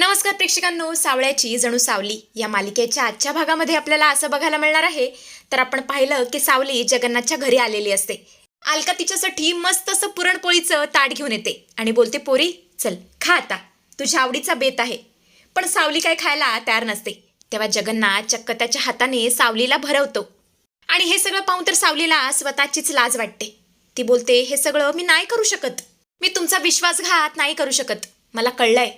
नमस्कार प्रेक्षकांनो सावळ्याची जणू सावली या मालिकेच्या आजच्या भागामध्ये आपल्याला असं बघायला मिळणार आहे. तर आपण पाहिलं की सावली जगन्नाथच्या घरी आलेली असते. अलका तिच्यासाठी मस्त असं पुरणपोळीचं ताट घेऊन येते आणि बोलते पोरी चल खा आता. तुझ्या आवडीचा बेत आहे. पण सावली काय खायला तयार नसते. तेव्हा जगन्नाथ चक्क त्याच्या हाताने सावलीला भरवतो. आणि हे सगळं पाहून तर सावलीला स्वतःचीच लाज वाटते. ती बोलते हे सगळं मी नाही करू शकत. मी तुमचा विश्वासघात नाही करू शकत. मला कळलंय.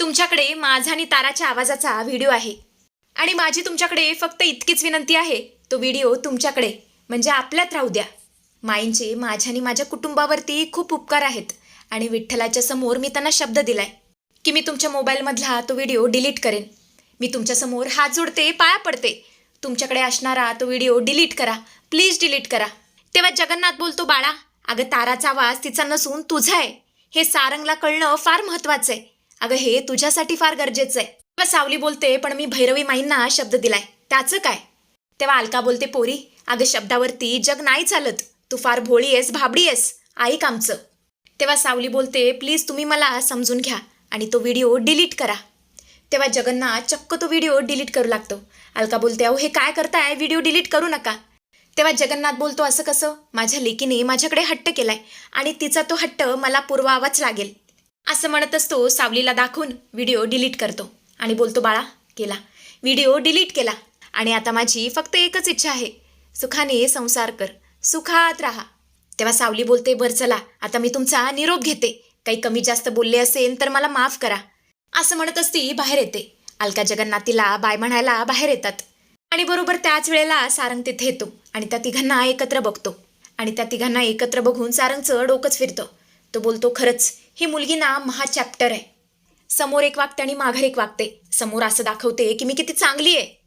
तुमच्याकडे माझा आणि ताराच्या आवाजाचा व्हिडिओ आहे. आणि माझी तुमच्याकडे फक्त इतकीच विनंती आहे तो व्हिडिओ तुमच्याकडे म्हणजे आपल्यात राहू द्या. माईंचे माझ्या आणि माझ्या कुटुंबावरती खूप उपकार आहेत आणि विठ्ठलाच्या समोर मी त्यांना शब्द दिलाय की मी तुमच्या मोबाईलमधला तो व्हिडिओ डिलीट करेन. मी तुमच्यासमोर हात जोडते पाया पडते. तुमच्याकडे असणारा तो व्हिडिओ डिलीट करा प्लीज डिलीट करा. तेव्हा जगन्नाथ बोलतो बाळा अगं ताराचा आवाज तिचा नसून तुझा आहे. हे सारंगला कळणं फार महत्वाचं आहे. अगं हे तुझ्यासाठी फार गरजेचं आहे. तेव्हा सावली बोलते पण मी भैरवी माईंना शब्द दिलाय. त्याचं काय? तेव्हा अलका बोलते पोरी अगं शब्दावरती जग नाही चालत. तू फार भोळी आहेस भाबडी आहेस. ऐक आमचं. तेव्हा सावली बोलते प्लीज तुम्ही मला समजून घ्या आणि तो व्हिडिओ डिलीट करा. तेव्हा जगन्नाथ चक्क तो व्हिडिओ डिलीट करू लागतो. अलका बोलते अहो हे काय करताय? व्हिडिओ डिलीट करू नका. तेव्हा जगन्नाथ बोलतो असं कसं? माझ्या लेकीने माझ्याकडे हट्ट केलाय आणि तिचा तो हट्ट मला पुरवावाच लागेल. असं म्हणत असतो सावलीला दाखवून व्हिडिओ डिलीट करतो. आणि बोलतो बाळा केला व्हिडिओ डिलीट केला. आणि आता माझी फक्त एकच इच्छा आहे. सुखाने संसार कर. सुखात राहा. तेव्हा सावली बोलते बर चला. आता मी तुमचा निरोप घेते. काही कमी जास्त बोलले असेल तर मला माफ करा. असं म्हणत असती बाहेर येते. अलका जगन्नाथीला बाय म्हणायला बाहेर येतात. आणि बरोबर त्याच वेळेला सारंग तिथे येतो. आणि त्या तिघांना एकत्र बघतो. आणि त्या तिघांना एकत्र बघून सारंगचं डोकंच फिरतं. तो बोलतो खरंच ही मुलगी ना महा चॅप्टर आहे. समोर एक वागते आणि माघार एक वागते. समोर असं दाखवते की मी किती चांगली आहे.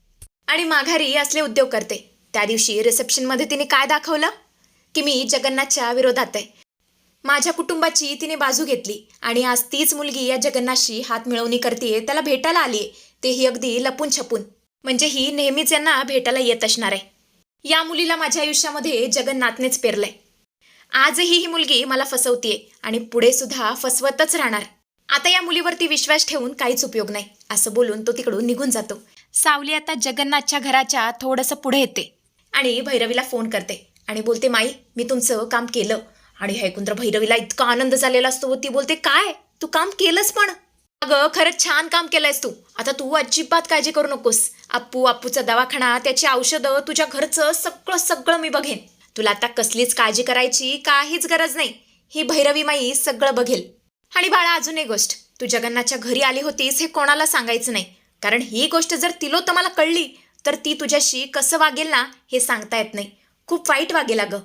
आणि माघारी असले उद्योग करते. त्या दिवशी रिसेप्शनमध्ये तिने काय दाखवलं? की मी जगन्नाथच्या विरोधात आहे. माझ्या कुटुंबाची तिने बाजू घेतली आणि आज तीच मुलगी या जगन्नाथशी हात मिळवणी करते त्याला भेटायला आलीये. तेही अगदी लपून छपून. म्हणजे ही नेहमीच यांना भेटायला येत असणार आहे. या मुलीला माझ्या आयुष्यामध्ये जगन्नाथनेच पेरलंय. आजही ही मुलगी मला फसवतीये आणि पुढे सुद्धा फसवतच राहणार. आता या मुलीवरती विश्वास ठेवून काहीच उपयोग नाही असं बोलून तो तिकडून निघून जातो. सावली आता जगन्नाथच्या घराच्या थोडंसं पुढे येते आणि भैरवीला फोन करते आणि बोलते माई मी तुमचं काम केलं आणि हे ऐकून तर भैरवीला इतका आनंद झालेला असतो ती बोलते काय? तू काम केलंस पण? अगं खरंच छान काम केलंयस तू. आता तू अजिबात काळजी करू नकोस. आपू आपूचा दवाखाना त्याची औषधं तुझ्या घरचं सगळं सगळं मी बघेन. तुला आता कसलीच काळजी करायची काहीच गरज नाही. ही भैरवी माई सगळं बघेल. आणि बाळा अजून एक गोष्ट. तू जगन्नाथच्या घरी आली होतीस हे कोणाला सांगायचं नाही. कारण ही गोष्ट जर तिलो मला कळली तर ती तुझ्याशी कसं वागेल ना हे सांगता येत नाही. खूप वाईट वागेल अगं.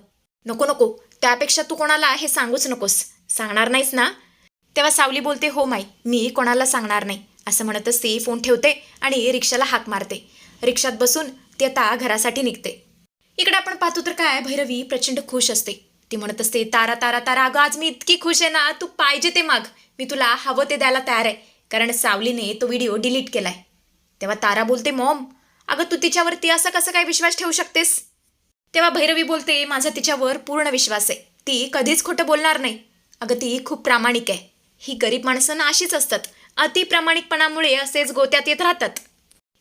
नको नको. त्यापेक्षा तू कोणाला हे सांगूच नकोस. सांगणार नाहीस ना? तेव्हा सावली बोलते हो माई मी कोणाला सांगणार नाही. असं म्हणतच ती फोन ठेवते आणि रिक्षाला हाक मारते. रिक्षात बसून ती आता घरासाठी निघते. इकडे आपण पाहतो तर काय भैरवी प्रचंड खुश असते. ती म्हणत असते तारा तारा तारा अगं आज मी इतकी खुश आहे ना तू पाहिजे ते माग. मी तुला हवं ते द्यायला तयार आहे. कारण सावलीने तो व्हिडिओ डिलीट केलाय. तेव्हा तारा बोलते मॉम अगं तू तिच्यावरती असं कसं काय विश्वास ठेवू शकतेस? तेव्हा भैरवी बोलते माझा तिच्यावर पूर्ण विश्वास आहे. ती कधीच खोटं बोलणार नाही. अगं ती खूप प्रामाणिक आहे. ही गरीब माणसं ना अशीच असतात. अति प्रामाणिकपणामुळे असेच गोत्यात येत राहतात.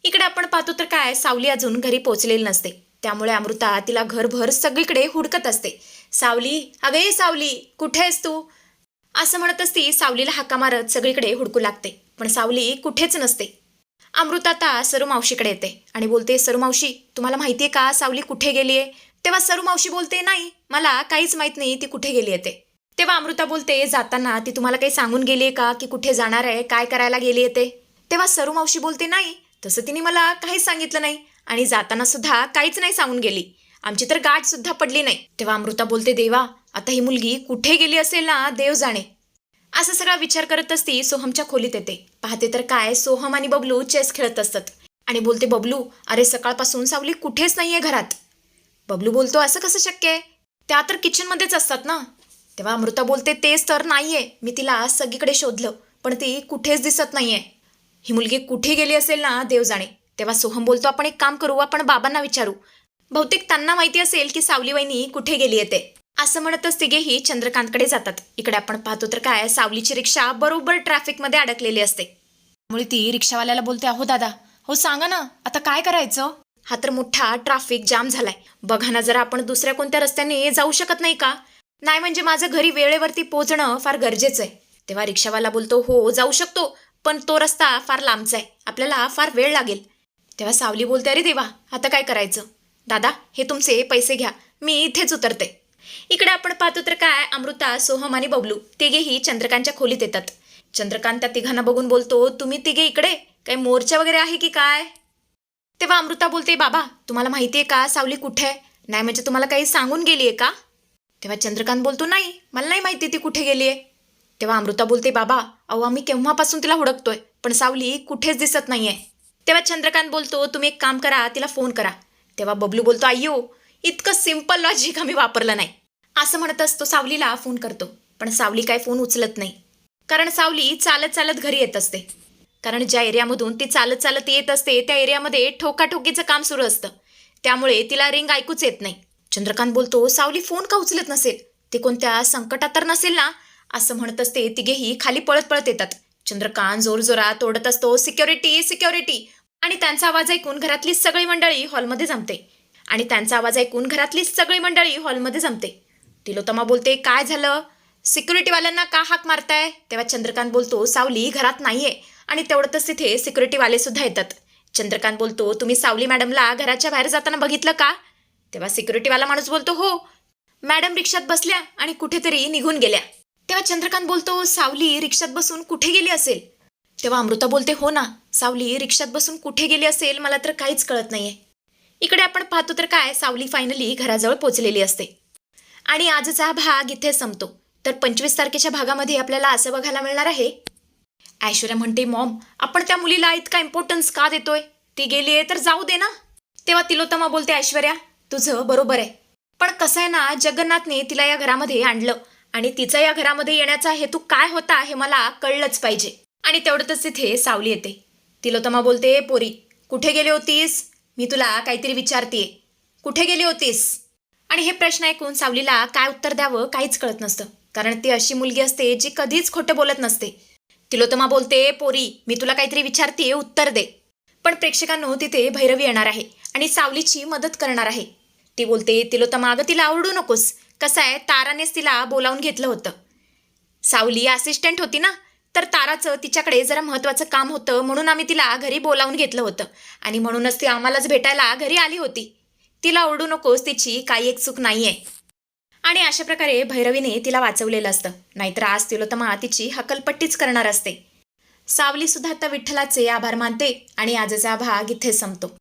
इकडे आपण पाहतो तर काय सावली अजून घरी पोचलेली नसते. त्यामुळे अमृता तिला घरभर सगळीकडे हुडकत असते. सावली अगे सावली कुठे आहेस तू? असं म्हणत असती सावलीला हाका मारत सगळीकडे हुडकू लागते. पण सावली कुठेच नसते. अमृता आता सरू मावशीकडे येते आणि बोलते सरू मावशी तुम्हाला माहितीये का सावली कुठे गेली आहे तेव्हा सरू मावशी बोलते नाही मला काहीच माहीत नाही ती कुठे गेली आहे तेव्हा अमृता बोलते जाताना ती तुम्हाला काही सांगून गेली आहे का की कुठे जाणार आहे काय करायला गेली येते तेव्हा सरू मावशी बोलते नाही तसं तिने मला काहीच सांगितलं नाही आणि जाताना सुद्धा काहीच नाही सांगून गेली. आमची तर गाठ सुद्धा पडली नाही. तेव्हा अमृता बोलते देवा आता ही मुलगी कुठे गेली असेल ना देव जाणे. असा सगळा विचार करत असती सोहमच्या खोलीत येते. पाहते तर काय सोहम आणि बबलू चेस खेळत असतात. आणि बोलते बबलू अरे सकाळपासून सावली कुठेच नाहीये घरात. बबलू बोलतो असं कसं शक्य आहे? त्या तर किचनमध्येच असतात ना. तेव्हा अमृता बोलते तेच तर नाहीये. मी तिला सगळीकडे शोधलं पण ती कुठेच दिसत नाहीये. ही मुलगी कुठे गेली असेल ना देव जाणे. तेव्हा सोहम बोलतो आपण एक काम करू आपण बाबांना विचारू. बहुतेक त्यांना माहिती असेल की सावली वहिनी कुठे गेली येते असं म्हणतच तिघेही चंद्रकांतकडे जातात. इकडे आपण पाहतो तर काय सावलीची रिक्षा बरोबर ट्रॅफिकमध्ये अडकलेली असते. त्यामुळे ती रिक्षावाल्याला बोलते अहो दादा हो सांगा ना आता काय करायचं? हा तर मोठा ट्रॅफिक जाम झालाय. बघा ना जरा आपण दुसऱ्या कोणत्या रस्त्याने जाऊ शकत नाही का? नाही म्हणजे माझं घरी वेळेवरती पोहोचणं फार गरजेचं आहे. तेव्हा रिक्षावाला बोलतो हो जाऊ शकतो. पण तो रस्ता फार लांबचा आहे. आपल्याला फार वेळ लागेल. तेव्हा सावली बोलते अरे देवा आता काय करायचं? दादा हे तुमचे पैसे घ्या. मी इथेच उतरते. इकडे आपण पाहतो तर काय अमृता सोहम आणि बबलू तिघेही चंद्रकांतच्या खोलीत येतात. चंद्रकांत त्या तिघांना बघून बोलतो तुम्ही तिघे इकडे? काही मोर्चा वगैरे आहे की काय? तेव्हा अमृता बोलते बाबा तुम्हाला माहिती आहे का सावली कुठे आहे? नाही म्हणजे तुम्हाला काही सांगून गेली आहे का? तेव्हा चंद्रकांत बोलतो नाही मला नाही माहिती ती कुठे गेली आहे तेव्हा अमृता बोलते बाबा अहो आम्ही केव्हापासून तिला हुडकतोय? पण सावली कुठेच दिसत नाहीये. तेव्हा चंद्रकांत बोलतो तुम्ही एक काम करा तिला फोन करा. तेव्हा बबलू बोलतो अय्यो इतकं सिंपल लॉजिक आम्ही वापरलं नाही. असं म्हणतच तो सावलीला फोन करतो. पण सावली काय फोन उचलत नाही. कारण सावली चालत चालत घरी येत असते. कारण ज्या एरियामधून ती चालत चालत येत असते त्या एरियामध्ये ठोकाठोकीचं काम सुरू असतं. त्यामुळे तिला रिंग ऐकूच येत नाही. चंद्रकांत बोलतो सावली फोन का उचलत नसेल? ती कोणत्या संकटात तर नसेल ना? असं म्हणत असते तिघेही खाली पळत पळत येतात. चंद्रकांत जोरजोरात ओढत असतो सिक्युरिटी सिक्युरिटी! आणि त्यांचा आवाज ऐकून घरातली सगळी मंडळी हॉलमध्ये जमते. आणि त्यांचा आवाज ऐकून घरातली सगळी मंडळी हॉलमध्ये जमते. तिलोतमा बोलते काय झालं? सिक्युरिटीवाल्यांना का हाक मारताय? तेव्हा चंद्रकांत बोलतो सावली घरात नाहीये. आणि तेवढंच तिथे सिक्युरिटीवाले सुद्धा येतात. चंद्रकांत बोलतो तुम्ही सावली मॅडमला घराच्या बाहेर जाताना बघितलं का? तेव्हा सिक्युरिटीवाला माणूस बोलतो हो मॅडम रिक्षात बसल्या आणि कुठेतरी निघून गेल्या. तेव्हा चंद्रकांत बोलतो सावली रिक्षात बसून कुठे गेली असेल? तेव्हा अमृता बोलते हो ना सावली रिक्षात बसून कुठे गेली असेल? मला तर काहीच कळत नाहीये. इकडे आपण पाहतो तर काय सावली फायनली घराजवळ पोचलेली असते. आणि आजचा हा भाग इथे संपतो. तर पंचवीस तारखेच्या भागामध्ये आपल्याला असं बघायला मिळणार आहे. ऐश्वर्या म्हणते मॉम आपण त्या मुलीला इतका इम्पॉर्टन्स का देतोय? ती गेली आहे तर जाऊ दे ना. तेव्हा तिलोत्तमा बोलते ऐश्वर्या तुझं बरोबर आहे. पण कसं आहे ना जगन्नाथने तिला या घरामध्ये आणलं. आणि तिचा या घरामध्ये येण्याचा हेतू काय होता हे मला कळलंच पाहिजे. आणि तेवढंच तिथे सावली येते. तिलोतमा बोलते पोरी कुठे गेली होतीस? मी तुला काहीतरी विचारतीये. कुठे गेली होतीस? आणि हे प्रश्न ऐकून सावलीला काय उत्तर द्यावं काहीच कळत नसतं. कारण ती अशी मुलगी असते जी कधीच खोटं बोलत नसते. तिलोतमा बोलते पोरी मी तुला काहीतरी विचारते उत्तर दे. पण प्रेक्षकांनो तिथे भैरवी येणार आहे आणि सावलीची मदत करणार आहे. ती बोलते तिलोतमा अगं तिला आवडू नकोस. कसं आहे तारानेच तिला बोलावून घेतलं होतं. सावली असिस्टंट होती ना तर ताराचं तिच्याकडे जरा महत्त्वाचं काम होतं म्हणून आम्ही तिला घरी बोलावून घेतलं होतं. आणि म्हणूनच ती आम्हालाच भेटायला घरी आली होती. तिला ओरडू नकोस तिची काही एक चूक नाही आहे आणि अशा प्रकारे भैरवीने तिला वाचवलेलं असतं. नाहीतर आज तिलोतमा तिची हकलपट्टीच करणार असते. सावलीसुद्धा आता विठ्ठलाचे आभार मानते आणि आजचा भाग इथे संपतो.